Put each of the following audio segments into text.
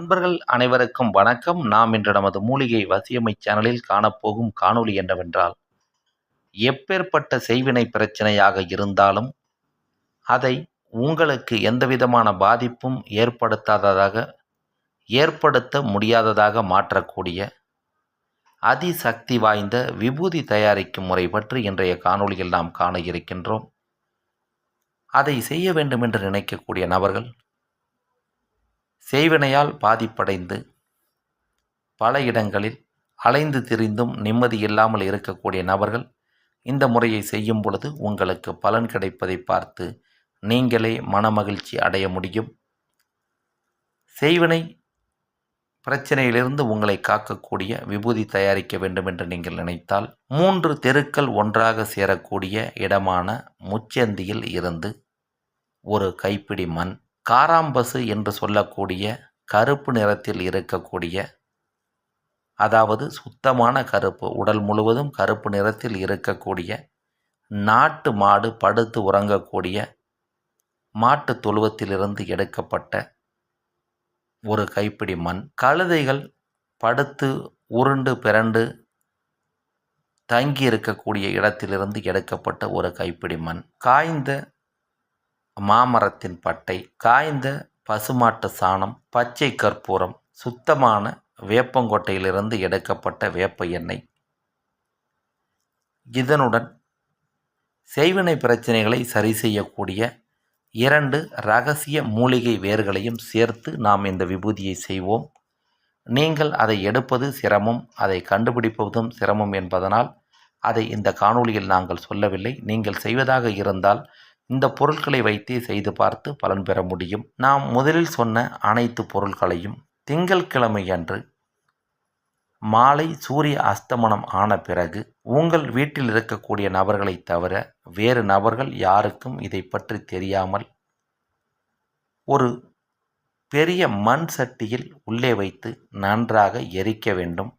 நண்பர்கள் அனைவருக்கும் வணக்கம். நாம் இன்று நமது மூலிகை வசியமை சேனலில் காணப்போகும் காணொளி என்னவென்றால் எப்பேற்பட்ட செய்வினை பிரச்சனையாக இருந்தாலும் அதை உங்களுக்கு எந்தவிதமான பாதிப்பும் ஏற்படுத்தாததாக ஏற்படுத்த முடியாததாக மாற்றக்கூடிய அதிசக்தி வாய்ந்த விபூதி தயாரிக்கும் முறை பற்றி இன்றைய காணொளியில் நாம் காண இருக்கின்றோம். அதை செய்ய வேண்டும் என்று நினைக்கக்கூடிய நபர்கள் செய்வினையால் பாதிப்படைந்து பல இடங்களில் அலைந்து திரிந்தும் நிம்மதி இல்லாமல் இருக்கக்கூடிய நபர்கள் இந்த முறையை செய்யும் பொழுது உங்களுக்கு பலன் கிடைப்பதை பார்த்து நீங்களே மனமகிழ்ச்சி அடைய முடியும். செய்வினை பிரச்சனையிலிருந்து உங்களை காக்கக்கூடிய விபூதி தயாரிக்க வேண்டும் என்று நீங்கள் நினைத்தால் மூன்று தெருக்கள் ஒன்றாக சேரக்கூடிய இடமான முச்சந்தியில் இருந்து ஒரு கைப்பிடி மண் காராம்பசு என்று சொல்லக்கூடிய கருப்பு நிறத்தில் இருக்கக்கூடிய அதாவது சுத்தமான கருப்பு உடல் முழுவதும் கருப்பு நிறத்தில் இருக்கக்கூடிய நாட்டு மாடு படுத்து உறங்கக்கூடிய மாட்டு தொழுவத்திலிருந்து எடுக்கப்பட்ட ஒரு கைப்பிடி மண். கழுதைகள் படுத்து உருண்டு பிறண்டு தங்கி இருக்கக்கூடிய இடத்திலிருந்து எடுக்கப்பட்ட ஒரு கைப்பிடி மண். காய்ந்த மாமரத்தின் பட்டை காய்ந்த பசுமாட்டு சாணம் பச்சை கற்பூரம் சுத்தமான வேப்பங்கொட்டையிலிருந்து எடுக்கப்பட்ட வேப்ப எண்ணெய். இதனுடன் செய்வினை பிரச்சனைகளை சரி செய்யக்கூடிய இரண்டு ரகசிய மூலிகை வேர்களையும் சேர்த்து நாம் இந்த விபூதியை செய்வோம். நீங்கள் அதை எடுப்பது சிரமம் அதை கண்டுபிடிப்பதும் சிரமம் என்பதனால் அதை இந்த காணொளியில் நாங்கள் சொல்லவில்லை. நீங்கள் செய்வதாக இருந்தால் இந்த பொருட்களை வைத்தே செய்து பார்த்து பலன் பெற முடியும். நாம் முதலில் சொன்ன அனைத்து பொருட்களையும் திங்கள்கிழமை அன்று மாலை சூரிய அஸ்தமனம் ஆன பிறகு உங்கள் வீட்டில் இருக்கக்கூடிய நபர்களை தவிர வேறு நபர்கள் யாருக்கும் இதை பற்றி தெரியாமல் ஒரு பெரிய மண் சட்டியில் உள்ளே வைத்து நன்றாக எரிக்க வேண்டும்.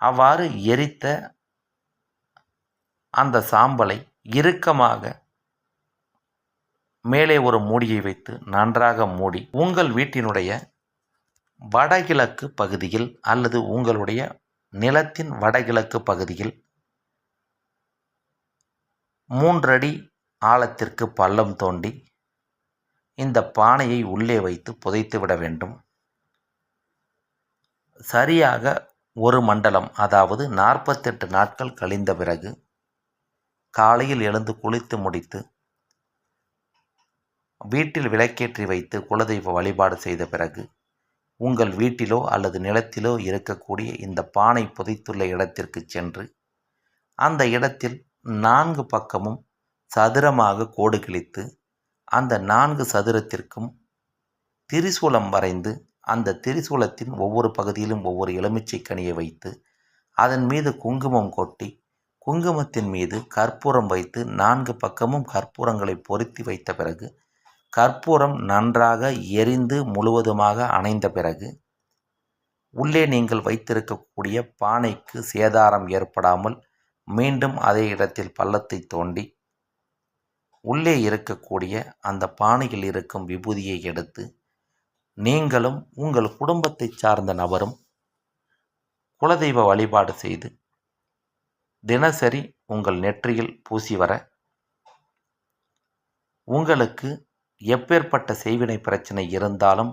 அவ்வாறு எரித்த அந்த சாம்பலை இறுக்கமாக மேலே ஒரு மூடியை வைத்து நன்றாக மூடி உங்கள் வீட்டினுடைய வடகிழக்கு பகுதியில் அல்லது உங்களுடைய நிலத்தின் வடகிழக்கு பகுதியில் மூன்றடி ஆழத்திற்கு பள்ளம் தோண்டி இந்த பானையை உள்ளே வைத்து புதைத்து விட வேண்டும். சரியாக ஒரு மண்டலம் அதாவது நாற்பத்தெட்டு நாட்கள் கழிந்த பிறகு காலையில் எழுந்து குளித்து முடித்து வீட்டில் விளக்கேற்றி வைத்து குலதெய்வ வழிபாடு செய்த பிறகு உங்கள் வீட்டிலோ அல்லது நிலத்திலோ இருக்கக்கூடிய இந்த பானை புதைத்துள்ள இடத்திற்கு சென்று அந்த இடத்தில் நான்கு பக்கமும் சதுரமாக கோடு கிழித்து அந்த நான்கு சதுரத்திற்கும் திரிசூலம் வரைந்து அந்த திரிசூலத்தின் ஒவ்வொரு பகுதியிலும் ஒவ்வொரு எலுமிச்சை கனியை வைத்து அதன் மீது குங்குமம் கொட்டி குங்குமத்தின் மீது கற்பூரம் வைத்து நான்கு பக்கமும் கற்பூரங்களை பொருத்தி வைத்த பிறகு கற்பூரம் நன்றாக எரிந்து முழுவதுமாக அணைந்த பிறகு உள்ளே நீங்கள் வைத்திருக்கக்கூடிய பானைக்கு சேதாரம் ஏற்படாமல் மீண்டும் அதே இடத்தில் பள்ளத்தை தோண்டி உள்ளே இருக்கக்கூடிய அந்த பானையில் இருக்கும் விபூதியை எடுத்து நீங்களும் உங்கள் குடும்பத்தை சார்ந்த நபரும் குலதெய்வ வழிபாடு செய்து தினசரி உங்கள் நெற்றியில் பூசி வர உங்களுக்கு எப்பேற்பட்ட செய்வினை பிரச்சனை இருந்தாலும்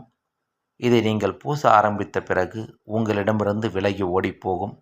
இதை நீங்கள் பூச ஆரம்பித்த பிறகு உங்களிடமிருந்து விலகி ஓடிப்போகும்.